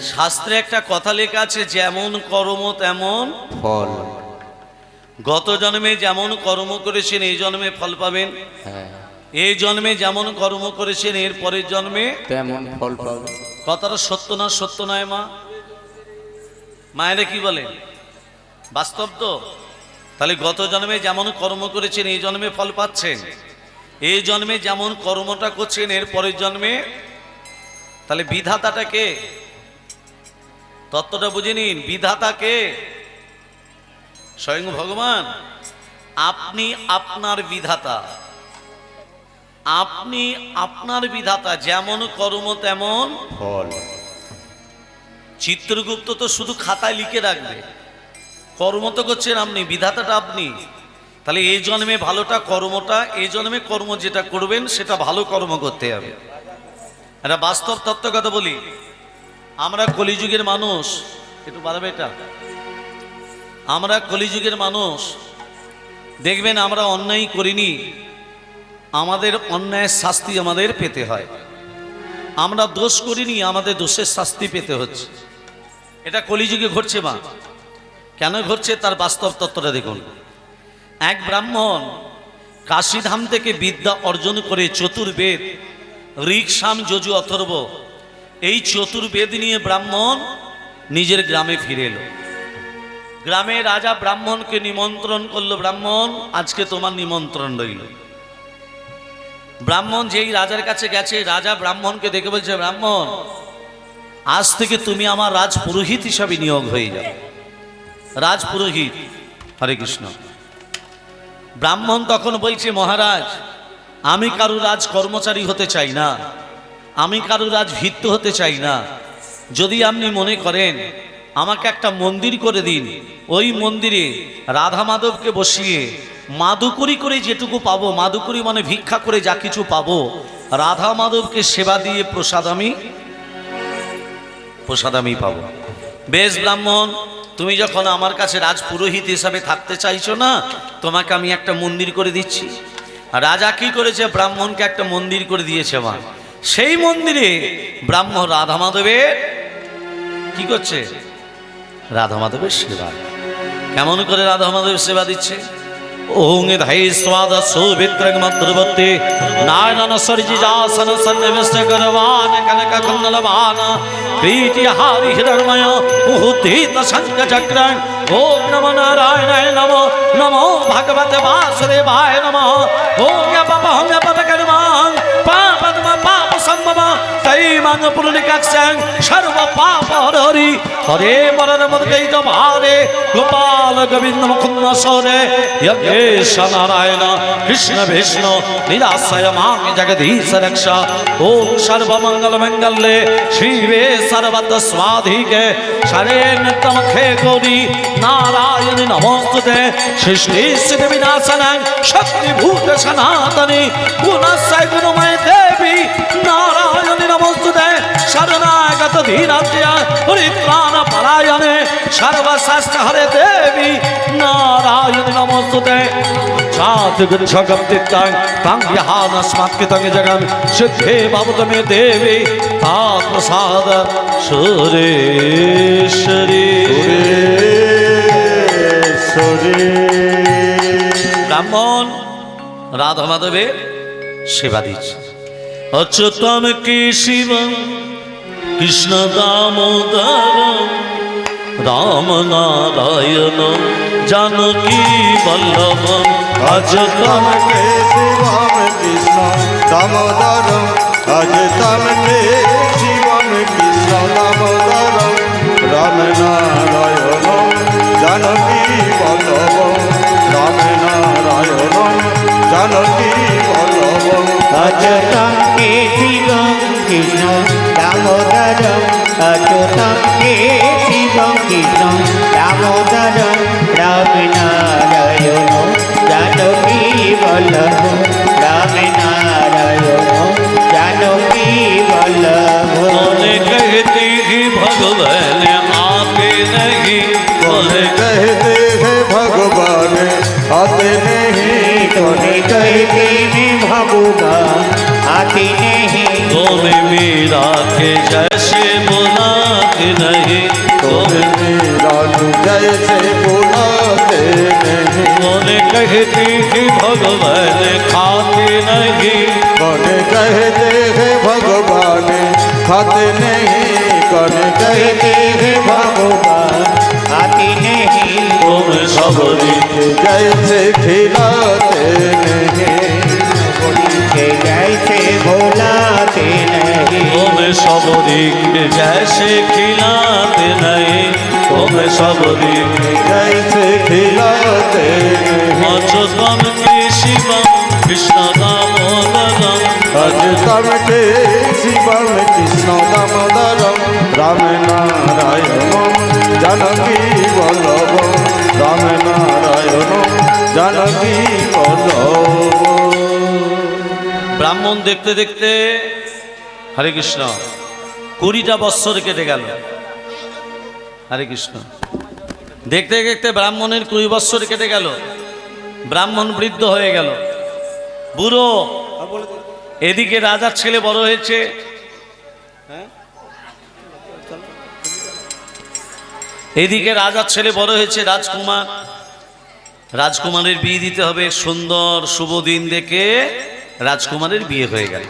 শাস্ত্রে একটা কথা লেখা আছে যেমন কর্ম তেমন ফল। গত জন্মে যেমন কর্ম করেছেন এই জন্মে ফল পাবেন। হ্যাঁ। এই জন্মে যেমন কর্ম করেছেন এর পরের জন্মে তেমন ফল পাবে কথাটা সত্য না সত্য নয় মা? মায়েরা কি বলে? বাস্তব তো? তাহলে গত জন্মে যেমন কর্ম করেছেন এই জন্মে ফল পাচ্ছেন। এই জন্মে যেমন কর্মটা করছেন এর পরের জন্মে? তাহলে বিধাতাটা কে? তত্ত্বটা বুঝে নিন, বিধাতা কে? স্বয়ং ভগবান, আপনি আপনার বিধাতা। আপনি আপনার বিধাতা, যেমন কর্ম তেমন ফল। চিত্রগুপ্ত তো শুধু খাতায় লিখে রাখবে। কর্ম তো করছেন আপনি, বিধাতাটা আপনি। তাহলে এই জন্মে ভালোটা কর্মটা এই জন্মে কর্ম যেটা করবেন, সেটা ভালো কর্ম করতে হবে। একটা বাস্তব তত্ত্ব কথা বলি। আমরা কলিযুগের মানুষ। একটু বাড়াবে এটা? আমরা কলিযুগের মানুষ। দেখবেন আমরা অন্যায় করিনি, আমাদের অন্যায়ের শাস্তি আমাদের পেতে হয়। আমরা দোষ করিনি, আমাদের দোষের শাস্তি পেতে হচ্ছে। এটা কলিযুগে ঘটছে মা। কেন ঘটছে তার বাস্তব তত্ত্বটা দেখুন। এক ব্রাহ্মণ কাশীধাম থেকে বিদ্যা অর্জন করে চতুর্বেদ ঋক সাম যজু অথর্ব এই চতুর্বেদ নিয়ে ব্রাহ্মণ নিজের গ্রামে ফিরে এলো। গ্রামে রাজা ব্রাহ্মণকে নিমন্ত্রণ করল, ব্রাহ্মণ, আজকে তোমার নিমন্ত্রণ রইল। ব্রাহ্মণ যেই রাজার কাছে গেছে, রাজা ব্রাহ্মণকে দেখে বলছে, ব্রাহ্মণ, আজ থেকে তুমি আমার রাজ পুরোহিত হিসাবে নিয়োগ হয়ে যাবে রাজ পুরোহিত হরে কৃষ্ণ। ব্রাহ্মণ তখন বলছে, মহারাজ, আমি কারু রাজ কর্মচারী হতে চাই না। আমি কারু আজ ভিত্ত হতে চাই না। যদি আপনি মনে করেন, আমাকে একটা মন্দির করে দিন, ওই মন্দিরে রাধা মাধবকে বসিয়ে মাদুকুরি করে যেটুকু পাবো, মাদুকুরি মানে ভিক্ষা করে যা কিছু পাবো, রাধা মাধবকে সেবা দিয়ে প্রসাদ আমি প্রসাদ আমি পাবো। বেশ ব্রাহ্মণ, তুমি যখন আমার কাছে রাজপুরোহিত হিসাবে থাকতে চাইছো না, তোমাকে আমি একটা মন্দির করে দিচ্ছি। রাজা কি করেছে? ব্রাহ্মণকে একটা মন্দির করে দিয়েছে মা। সেই মন্দিরে ব্রাহ্ম রাধা মাধবের কি করছে? রাধা মাধবের সেবা। কেমন করে রাধা মাধবের সেবা দিচ্ছে? ওং স্বাদ নারায়ণ প্രീতি হারি নম নারায়ণায় বাসুদেবায় নম। ওম পাপ হম কর্মাং তৈমাং পুরনিকাক্ষং সর্ব পাপ হরি হরে মরণ মদকৈত ভারে গোপাল গোবিন্দ মুকুন্দ সরে। যজ্ঞেশ নারায়ণ, কৃষ্ণ বিষ্ণু নিরাশয় মাং জগদীশ রক্ষ। ওম সর্বমঙ্গল মঙ্গলে, শিবে সর্বত স্বাধিকে। শরে নিত্যমখে গৌরী, নারায়ণ নমস্তুতে। সৃষ্টি স্থিতি বিনাশন, শক্তিভূত সনাতনী। গুণশয় গুণময় দেবী, নারায়ণী শরণাগত ধীরাত্রিয়া পরিত্রাণ পরায়ণে সর্বশাস্ত্র হরে দেবী নারায়ণী নমস্তুতে। সাধুগুচ্ছগপ্তিত্তাং তাং বিহানস্মাৎকৃতং জগন সিদ্ধে ভবতমে দেবী তা প্রসাদ সুরেশ্বরী। ব্রাহ্মণ রাধা মাধবের সেবা দিচ্ছে। অচ্যুতম কে শিব কৃষ্ণ দামোদর রাম নারায়ণ জানকী বল্লভ অচ্যুতম তম কে শিবম কৃষ্ণ দামোদরম আজ তম কে শিবম কৃষ্ণ দামোদরম রাম নারায়ণ জানকী বল্লভ রাম নারায়ণ জানকী বল্লভ अच्युतं केशिवं कृष्णं दामोदरम् अच्युतं केशिवं कृष्णं दामोदरं रामनारायण जानकी वल्लभ रामनारायण जानकी वल्लभ बोले कहते हैं भगवान आते नहीं बोले कहते हैं भगवान आते नहीं तोने कहते हैं भगवान आते नहीं तूने मीरा के जैसे बुला के नहीं तुम राजू जैसे बुलाते नहीं। बोले कहती थी भगवान खाते नहीं? कौन कहते हैं भगवान खाते नहीं? कौन कहते हैं भगवान आती नहीं? तुम सब जैसे खिलाते नहीं। के जैसे भोलाते नहीं तुम सब दिख जैसे खिलाते नहीं तुम सब दिख जैसे खिलाते नहीं अच्युतम के शिवम कृष्ण दामोदरम अजतम के शिवम कृष्ण दामोदरम राम नारायण जानकी वल्लभ राम नारायण जानकी वल्लभ ব্রাহ্মণ দেখতে দেখতে হরে কৃষ্ণ, কুড়িটা বৎসর কেটে গেল। হরে কৃষ্ণ। দেখতে দেখতে ব্রাহ্মণের কুড়ি বৎসর কেটে গেল। ব্রাহ্মণ বৃদ্ধ হয়ে গেল। বুড়ো, এদিকে রাজার ছেলে বড় হয়েছে। এদিকে রাজার ছেলে বড় হয়েছে রাজকুমার। রাজকুমারের বিয়ে দিতে হবে। সুন্দর, শুভ দিন দেখে রাজকুমারের বিয়ে হয়ে গেল।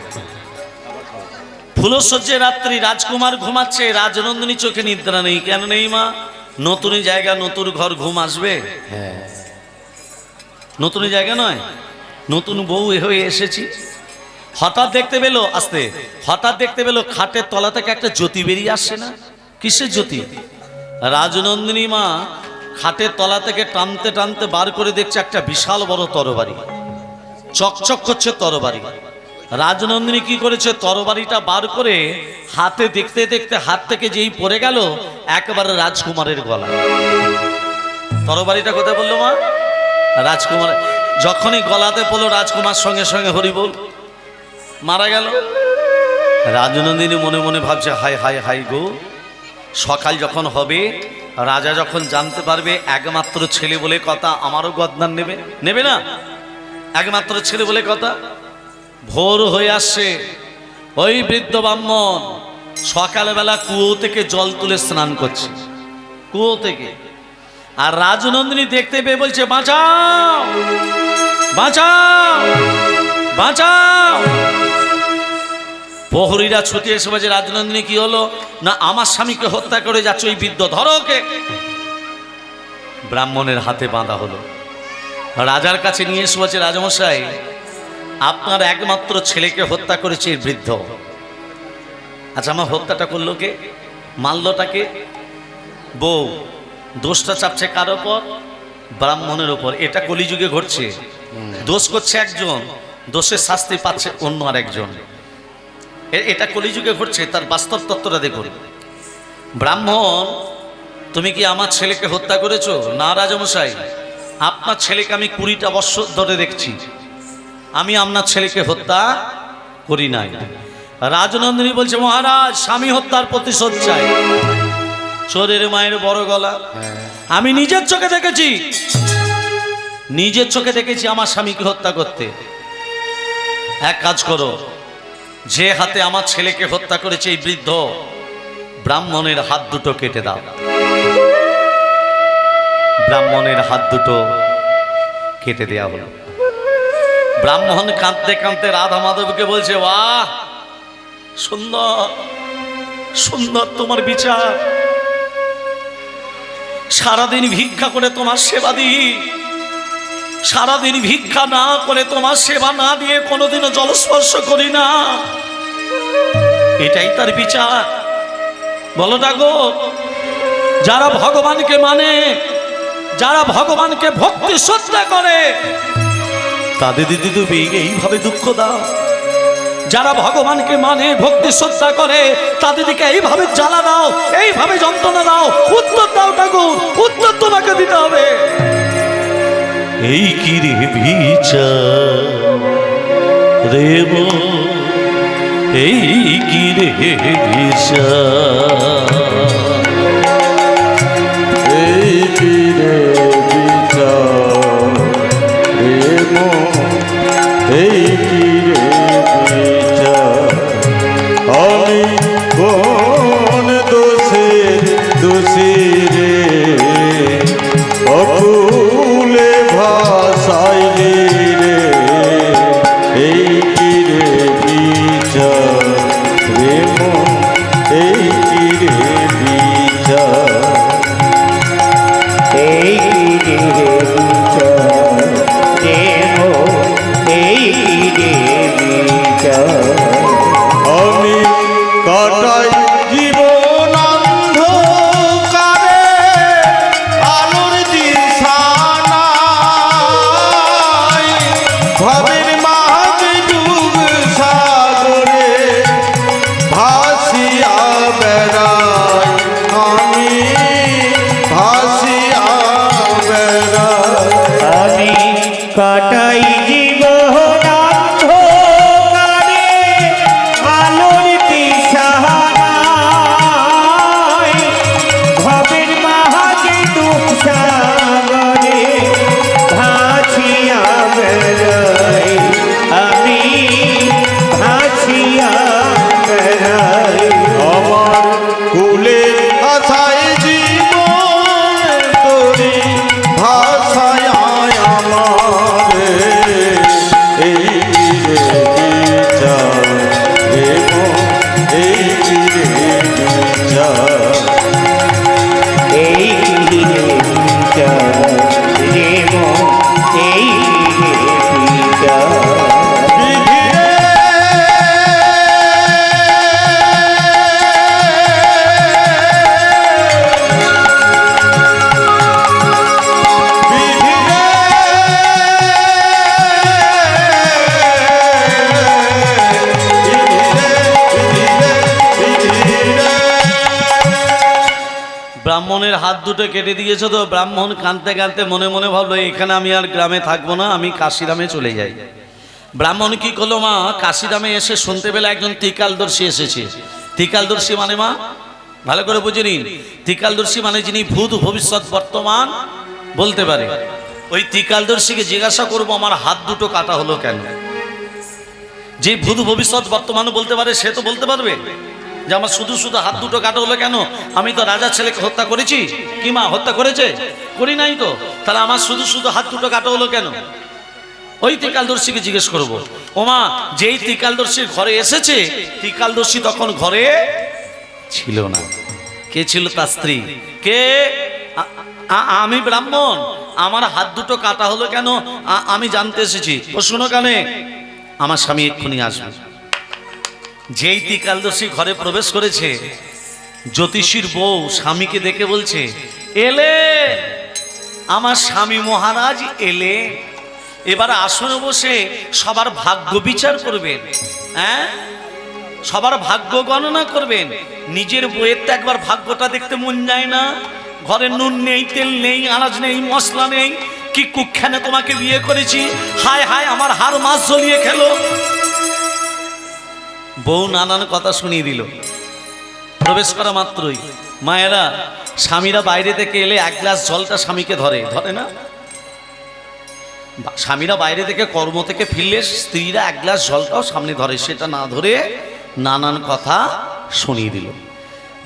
ফুলসজ্জে রাত্রি রাজকুমার ঘুমাচ্ছে রাজনন্দিনী চোখে নিদ্রা নেই। কেন নেই মা? নতুন জায়গা নতুন ঘর ঘুম আসবে? হ্যাঁ। নতুন জায়গা নয় নতুন বউ হয়ে এসেছি। হঠাৎ দেখতে পেল আসতে হঠাৎ দেখতে পেল খাটের তলা থেকে একটা জ্যোতি বেরিয়ে আসছে না? কিসের জ্যোতি? রাজনন্দিনী মা খাটের তলা থেকে টানতে টানতে বার করে দেখছে একটা বিশাল বড় তরবারি। চকচক করছে তরবারি। রাজনন্দিনী কি করেছে? তরবারিটা বার করে হাতে দেখতে দেখতে হাত থেকে যেই পড়ে গেল, একবারে রাজকুমারের গলা তরবারিটা কোথায় বলল মা? রাজকুমার যখনই গলাতে পড়ল রাজকুমার সঙ্গে সঙ্গে হরি বল মারা গেল। রাজনন্দিনী মনে মনে ভাবছে হাই হাই হাই গো। সকাল যখন হবে, রাজা যখন জানতে পারবে, একমাত্র ছেলে বলে কথা আমারও গদনার নেবে। নেবে না? একমাত্র ছেলে বলে কথা? ভোর হয়ে আসছে ওই বৃদ্ধ ব্রাহ্মণ সকালবেলা কুয়ো থেকে জল তুলে স্নান করছে। কুয়ো থেকে। আর রাজনন্দিনী দেখতে পেয়ে বলছে, বাঁচাও! বাঁচাও! বাঁচাও! প্রহরীরা ছুটে এসে বলছে, রাজনন্দিনী, কি হলো? না, আমার স্বামীকে হত্যা করে যাচ্ছে ওই বৃদ্ধ। ধরো ওকে! ব্রাহ্মণের হাতে বাঁধা হলো। রাজার কাছে নিয়ে এসে বলছে, রাজমশাই, আপনার একমাত্র ছেলেকে হত্যা করেছে বৃদ্ধ। আচ্ছা আমার হত্যাটা করল কে? মাল্যটাকে বউ, দোষটা চাপছে কার ওপর? ব্রাহ্মণের ওপর। এটা কলিযুগে ঘটছে। দোষ করছে একজন, দোষের শাস্তি পাচ্ছে অন্য আর একজন এটা কলিযুগে ঘটছে, তার বাস্তব তত্ত্বটা দেখুন। ব্রাহ্মণ, তুমি কি আমার ছেলেকে হত্যা করেছ? না, রাজমশাই। আপনার ছেলেকে আমি কুড়িটা বৎসর ধরে দেখছি। আমি আপনার ছেলেকে হত্যা করি নাই। রাজনন্দিনী বলছে, মহারাজ, স্বামী হত্যার প্রতিশোধ চাই। চোরের মায়ের বড় গলা। আমি নিজের চোখে দেখেছি। নিজের চোখে দেখেছি আমার স্বামীকে হত্যা করতে। এক কাজ করো, যে হাতে আমার ছেলেকে হত্যা করেছে এই বৃদ্ধ, ব্রাহ্মণের হাত দুটো কেটে দাও। ব্রাহ্মণের হাত দুটো কেটে দেয়া হলো। ব্রাহ্মণ কাঁদতে কাঁদতে রাধা মাধবকে বলছে, বাহ, সুন্দর সুন্দর তোমার বিচার। সারাদিন ভিক্ষা করে তোমার সেবা দিই। সারাদিন ভিক্ষা না করে তোমার সেবা না দিয়ে কোনোদিনও জলস্পর্শ করি না। এটাই তার বিচার। বলো গো, যারা ভগবানকে মানে যারা ভগবানকে ভক্তি শ্রদ্ধা করে তাদের দিদি তুমি এইভাবে দুঃখ দাও। যারা ভগবানকে মানে ভক্তি শ্রদ্ধা করে তাদেরকে এইভাবে জ্বালা দাও এইভাবে যন্ত্রণা দাও। উত্তর দাও ঠাকুর উত্তর তোমাকে দিতে হবে। এই কি রে বিচার? রে এই কি রে বিচার? এই পীরে বিচার রে দুটো কেটে দিয়েছে তো, ব্রাহ্মণ কাঁদতে কাঁদতে মনে মনে ভাবলো, এখানে আমি আর গ্রামে থাকব না, আমি কাশিরামে চলে যাই। ব্রাহ্মণ কি করল মা কাশিরামে এসে শুনতে পেলে একজন ত্রিকালদর্শী এসেছে। ত্রিকালদর্শী মানে মা? ভালো করে বুঝে নিন। ত্রিকালদর্শী মানে যিনি ভূত ভবিষ্যৎ বর্তমান বলতে পারে। ওই ত্রিকালদর্শীকে জিজ্ঞাসা করব, আমার হাত দুটো কাটা হলো কেন? যে ভূত ভবিষ্যৎ বর্তমান বলতে পারে, সে তো বলতে পারবে। যে আমার শুধু শুধু হাত দুটো কাটা হলো কেন? আমি তো রাজার ছেলেকে হত্যা করেছি। কি মা, হত্যা করেছে? করি নাই তো। তাহলে আমার শুধু শুধু হাত দুটো কাটা হলো কেন? ওই ত্রিকালদর্শীকে জিজ্ঞেস করব। ওমা যেই ত্রিকালদর্শীর ঘরে এসেছে, ত্রিকালদর্শী তখন ঘরে ছিল না। কে ছিল তার স্ত্রী? কে? আমি ব্রাহ্মণ। আমার হাত দুটো কাটা হলো কেন? আমি জানতে এসেছি। ও শুনো কানে। আমার স্বামী এক্ষুনি আসবে। যেই ত্রিকালদর্শী ঘরে প্রবেশ করেছে, জ্যোতিষীর বউ স্বামীকে দেখে বলছে, এলে, আমার স্বামী মহারাজ এলে, এবার আসনে বসে সবার ভাগ্য বিচার করবেন হ্যাঁ? সবার ভাগ্য গণনা করবেন, নিজের বইয়ের তো একবার ভাগ্যটা দেখতে মন যায় না, ঘরে নুন নেই, তেল নেই, আনাজ নেই, মশলা নেই, কি কুখ্যানে তোমাকে বিয়ে করেছি, হায় হায় আমার হার মাছ জ্বলিয়ে খেলো। বউ নানান কথা শুনিয়ে দিল। প্রবেশ করা মাত্রই মায়েরা স্বামীরা বাইরে থেকে এলে এক গ্লাস জলটা স্বামীকে ধরে। ধরে না? স্বামীরা বাইরে থেকে কর্ম থেকে ফিরলে স্ত্রীরা এক গ্লাস জলটাও সামনে ধরে। সেটা না ধরে নানান কথা শুনিয়ে দিল।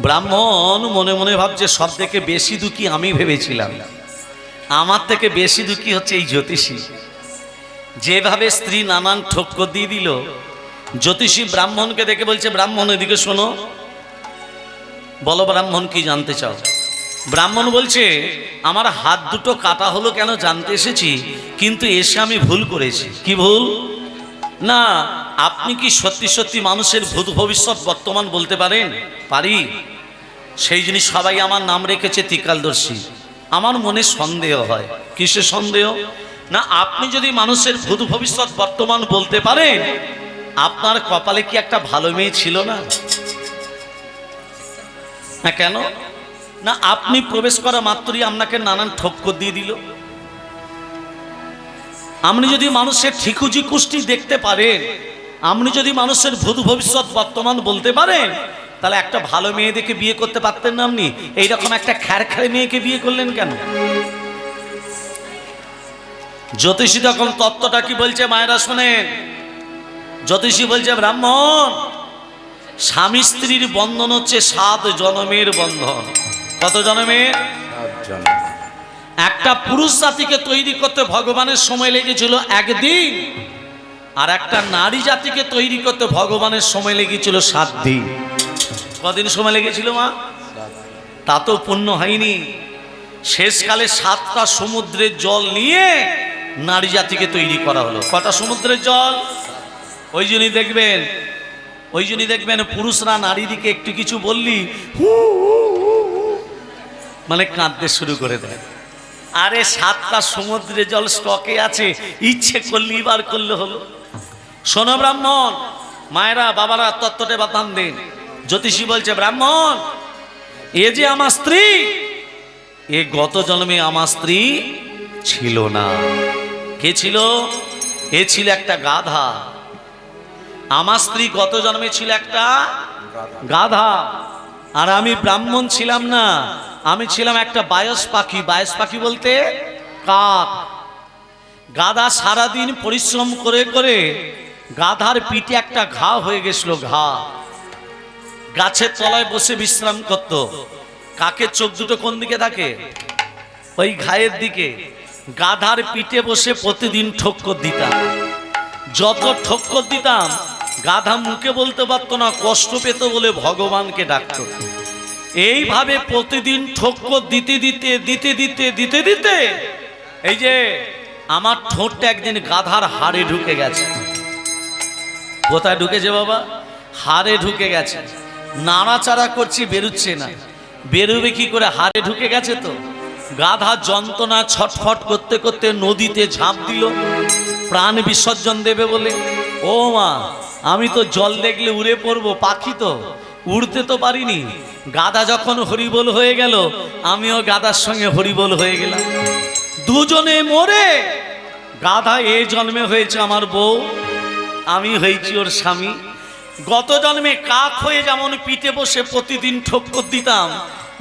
ব্রাহ্মণ মনে মনে ভাবছে, সব থেকে বেশি দুঃখী আমি ভেবেছিলাম। আমার থেকে বেশি দুঃখী হচ্ছে এই জ্যোতিষী। যেভাবে স্ত্রী নানান ঠক্কর দিয়ে দিল জ্যোতিষী ব্রাহ্মণকে দেখে বলছে, ব্রাহ্মণ, এদিকে শোনো। বলো, ব্রাহ্মণ, কি জানতে চাও? ব্রাহ্মণ বলছে, আমার হাত দুটো কাটা হলো কেন জানতে এসেছি, কিন্তু এসে আমি ভুল করেছি। কি ভুল? না, আপনি কি সত্যি সত্যি মানুষের ভূত ভবিষ্যৎ বর্তমান বলতে পারেন? পারি। সেই জিনিস সবাই আমার নাম রেখেছে তিকালদর্শী আমার মনে সন্দেহ হয়। কিসে সন্দেহ? না, আপনি যদি মানুষের ভূত ভবিষ্যৎ বর্তমান বলতে পারেন আপনার কপালে কি একটা ভালো মেয়ে ছিল না? না কেন? না আপনি প্রবেশ করা মাত্রই আপনাকে নানান ঠক্কর দিয়ে দিল। আপনি যদি মানুষের ঠিকুজি কুষ্টি দেখতে পারেন, আপনি যদি মানুষের ভূত ভবিষ্যৎ বর্তমান বলতে পারেন, তাহলে একটা ভালো মেয়ে দেখে বিয়ে করতে পারতেন না আপনি? এইরকম একটা খ্যার খ্যারে মেয়েকে বিয়ে করলেন কেন? জ্যোতিষী তখন তত্ত্বটা কি বলছে মায়েরা শোনেন? জ্যোতিষী বলছে ব্রাহ্মণ স্বামী স্ত্রীর বন্ধন হচ্ছে সাত জনমের বন্ধন। কত জন্মে। একটা পুরুষ জাতিকে তৈরি করতে ভগবানের সময় লেগেছিল একদিন আর একটা নারী জাতিকে তৈরি করতে ভগবানের সময় লেগেছিল সাত দিন। কদিন সময় লেগেছিল মা? তা তো পূর্ণ হয়নি। শেষকালে সাতটা সমুদ্রের জল নিয়ে নারী জাতিকে তৈরি করা হলো। কটা সমুদ্রের জল? ওই জন্যই দেখবেন, ওই জন্যই দেখবেন পুরুষরা নারীদিকে একটু কিছু বললি মানে কাঁদতে শুরু করে দেয়। আরে সাতটা সমুদ্রে জল স্টকে আছে, ইচ্ছে করলি বার করলে হলো। শোনো ব্রাহ্মণ, মায়েরা, বাবারা তত্ত্বটে বাতান দিন। জ্যোতিষী বলছে, ব্রাহ্মণ, এ যে আমার স্ত্রী, এ গত জন্মে আমার স্ত্রী ছিল না। কে ছিল? এ ছিল একটা গাধা। আমার স্ত্রী গত জন্মে ছিল একটা গাধা, আর আমি ব্রাহ্মণ ছিলাম না। আমি ছিলাম একটা বায়স পাখি। বায়স পাখি বলতে কাক। গাধা সারাদিন পরিশ্রম করে করে গাধার পিঠে একটা ঘা হয়ে গেছিল, ঘা। গাছের তলায় বসে বিশ্রাম করত। কাকের চোখ দুটো কোন দিকে থাকে? ওই ঘায়ের দিকে। গাধার পিঠে বসে প্রতিদিন ঠক্কর দিতাম। যত ঠক্কর দিতাম গাধা মুখে বলতে পারতো না, কষ্ট পেত বলে ভগবানকে ডাকত। এইভাবে প্রতিদিন ঠক্কর দিতে দিতে দিতে দিতে দিতে দিতে, এই যে আমার ঠোঁটটা একদিন গাধার হাড়ে ঢুকে গেছে। কোথায় ঢুকেছে বাবা? হাড়ে ঢুকে গেছে। নাড়াচাড়া করছি, বেরুচ্ছে না। বেরোবে কি করে? হাড়ে ঢুকে গেছে তো। গাধা যন্ত্রণা ছটফট করতে করতে নদীতে ঝাঁপ দিল। প্রাণ বিসর্জন দেবে বলে। ও মা আমি তো জল দেখলে উড়ে পড়ব, পাখি তো। উড়তে তো পারিনি। গাধা যখন হরিবোল হয়ে গেল, আমিও গাধার সঙ্গে হরিবোল হয়ে গেলাম। দুজনে মরে গাধা এ জন্মে হয়েছে আমার বউ, আমি হয়েছি ওর স্বামী। গত জন্মে কাক হয়ে যেমন পিঠে বসে প্রতিদিন ঠক্কর দিতাম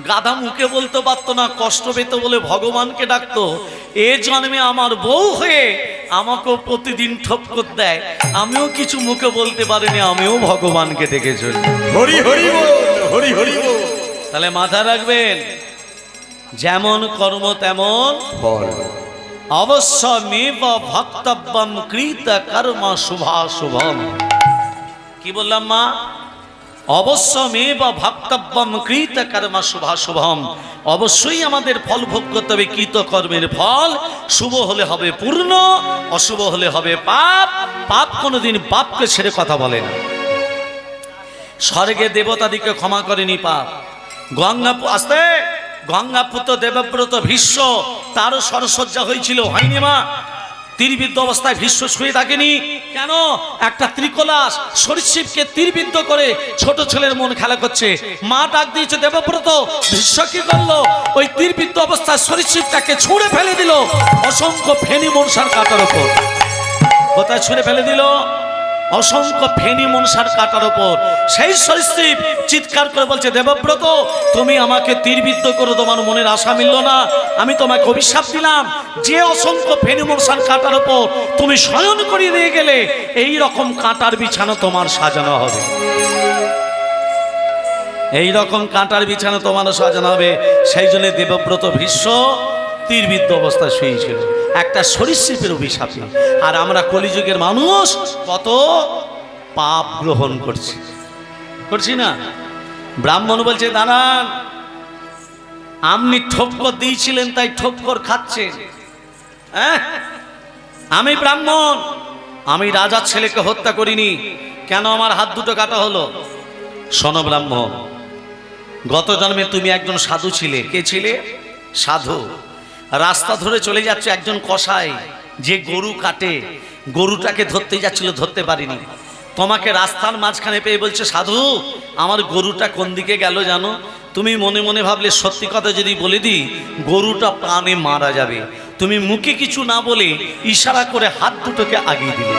গাধা মুখে বলতে পারতো না কষ্ট পেত বলে ভগবানকে ডাকতো। এ জন্মে আমার বউ হয়ে আমাকেও প্রতিদিন ঠপ ঠক্কর দেয়। আমিও কিছু মুখে বলতে পারিনি আমিও ভগবানকে ডেকে চলি হরি হরি হরি হরি তাহলে মাথা রাখবেন। যেমন কর্ম তেমন ফল। অবশ্য মেব ভক্তব্যম কৃত কর্ম শুভা শুভম কি বললাম মা? অবশ্য মেব ভক্তব্যম কৃত কর্ম শুভা শুভম। অবশ্যই আমাদের ফল ভোগ করতে হবে, কৃত কর্মের ফল। শুভ হলে হবে পূর্ণ, অশুভ হলে হবে পাপ। পাপ কোনোদিন পাপকে ছেড়ে কথা বলে না। স্বর্গে দেবতাদিকে ক্ষমা করেনি পাপ। গঙ্গা আসতে! গঙ্গাপুত্র দেবব্রত ভীষ্ম, তারও সরসজ্জা হয়েছিল, হয়নি মা? তীরবিদ্ধ অবস্থায় ভীষ্ম শুয়ে থাকেনি। কেন? একটা ত্রিকলাস সরীসৃপকে তীরবিদ্ধ করে ছোট ছেলের মন খেলা করছে। মা ডাক দিয়েছে, দেবব্রত, ভীষ্ম কি করল? ওই তীরবিদ্ধ অবস্থায় সরীসৃপটাকে ছুঁড়ে ফেলে দিল। অসংখ্য ফেনি মনসার কাটার ওপর কোথায় ছুঁড়ে ফেলে দিল? অসংখ্য ফেনি মনসার কাটার ওপর সেই সরীসৃপ চিৎকার করে বলছে, দেবব্রত, তুমি আমাকে তীরবিদ্ধ করে, তোমার মনের আশা মিলল না। আমি তোমাকে অভিশাপ দিলাম। যে অসংখ্য ফেনি মনসার কাটার ওপর তুমি শয়ন করিয়ে দিয়ে গেলে, এই রকম কাঁটার বিছানা তোমার সাজানো হবে। এই রকম কাঁটার বিছানা তোমার সাজানো হবে। সেই জন্য দেবব্রত ভীষ্ম তীরবিদ্ধ অবস্থায় শুয়েছিল। একটা সরীসৃপের অভিশাপে আর আমরা কলিযুগের মানুষ, কত পাপ গ্রহণ করছি। করছি না? ব্রাহ্মণ বলছে, দাঁড়ান। আপনি ঠোক্কর দিয়েছিলেন, তাই ঠোক্কর খাচ্ছেন। হ্যাঁ? আমি ব্রাহ্মণ, আমি রাজার ছেলেকে হত্যা করিনি। কেন আমার হাত দুটো কাটা হলো? শোনো ব্রাহ্মণ, গত জন্মে তুমি একজন সাধু ছিলে। কে ছিলে? সাধু। রাস্তা ধরে চলে যাচ্ছে একজন কসাই, যে গরু কাটে। গরুটাকে ধরতে যাচ্ছিল, ধরতে পারিনি। তোমাকে রাস্তার মাঝখানে পেয়ে বলছে, সাধু, আমার গরুটা কোন দিকে গেল জানো? তুমি মনে মনে ভাবলে, সত্যি কথা যদি বলে দিই, গরুটা প্রাণে মারা যাবে। তুমি মুখে কিছু না বলে ইশারা করে হাত দুটোকে আগিয়ে দিলে।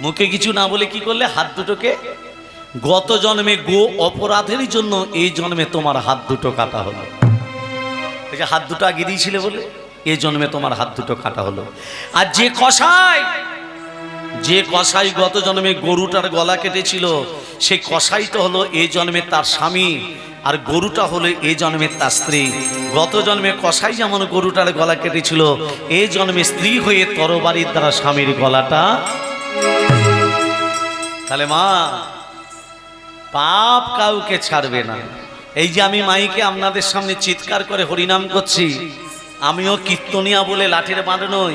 মুখে কিছু না বলে কি করলে? হাত দুটোকে? গত জন্মে গো অপরাধের জন্য এই জন্মে তোমার হাত দুটো কাটা হলো। যে হাত দুটো আগে দিয়েছিলে বলে এই জন্মে তোমার হাত দুটো কাটা হলো। আর যে কষাই যে কসাই গত জন্মে গরুটার গলা কেটেছিল সেই কসাইটা হলো এই জন্মে তার স্বামী, আর গরুটা হলো এই জন্মের তার স্ত্রী। গত জন্মে কসাই যেমন গরুটার গলা কেটেছিল এই জন্মে স্ত্রী হয়ে তরবারির দ্বারা স্বামীর গলাটা তাহলে মা, পাপ কাউকে ছাড়বে না। এই যে আমি মাইকে আপনাদের সামনে চিৎকার করে হরিনাম করছি, আমিও কীর্তনিয়া বলে লাঠির বাঁধ নই।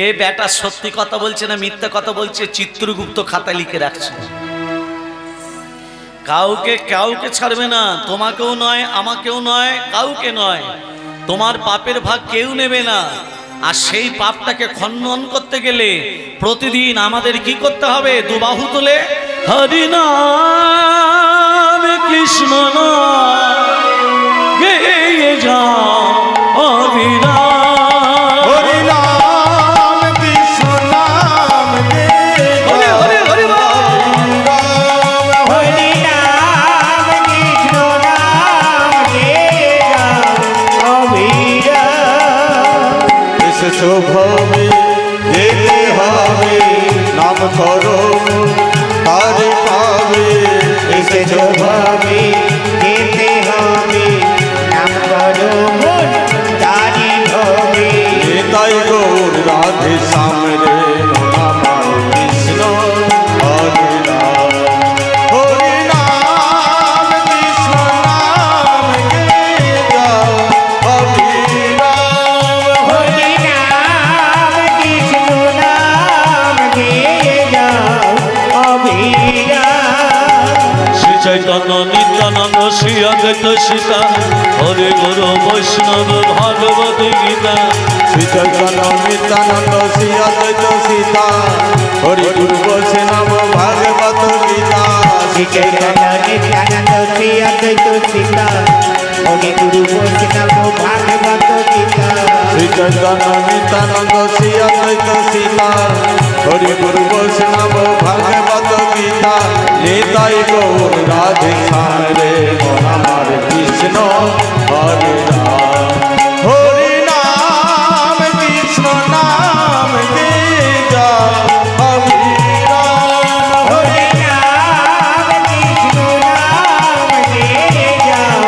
এ বেটা সত্যি কথা বলছে না মিথ্যা কথা বলছে, চিত্রগুপ্ত খাতায় লিখে রাখছে। কাউকে কাউকে ছাড়বে না, তোমাকেও নয়, আমাকেও নয়, কাউকে নয়। তোমার পাপের ভাগ কেউ নেবে না। আর সেই পাপটাকে খণ্ডন করতে গেলে প্রতিদিন আমাদের কি করতে হবে? দুবাহু তুলে হরিনাম। কৃষ্ণ গেয়ে যা হরিনাম হরি নাম কৃষ্ণ নাম গে হরি হরি হরি বল। রাম হরি নাম কৃষ্ণ নাম গে অবিরাম। এসেছ ভবে যেতে হবে নাম করো তারে পাবে। এসেছ ভাবে যেতে হবে নাম করো মন তারি হবে তাই রাধে সামরে শ্রী অদ্বৈত সীতা হরে গুরু বৈষ্ণব ভাগবত গীতা। নিত্যানন্দ শ্রী অদ্বৈত সীতা হরি গুরু নাম ভাগবত গীতা। নিত্যানন্দ শ্রী অদ্বৈত সীতা হরি গুরু বৈষ্ণব ভাগবত গীতা। নিত্যানন্দ শ্রী অদ্বৈত সীতা হরি গুরু বৈষ্ণব ভাগবত গীতা নিতাই গৌর রাধে সামরে আমার কৃষ্ণ হরে রাম। হরি নাম কৃষ্ণ নাম গে যা অবিরাম হরি নাম কৃষ্ণ নাম গে যাও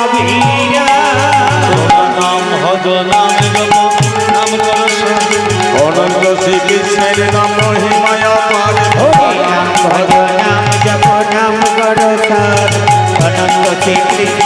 অবিরাম নাম হদ নাম জপ নাম কর স্বামী। অনন্ত শ্রীকৃষ্ণের নাম অনন্ত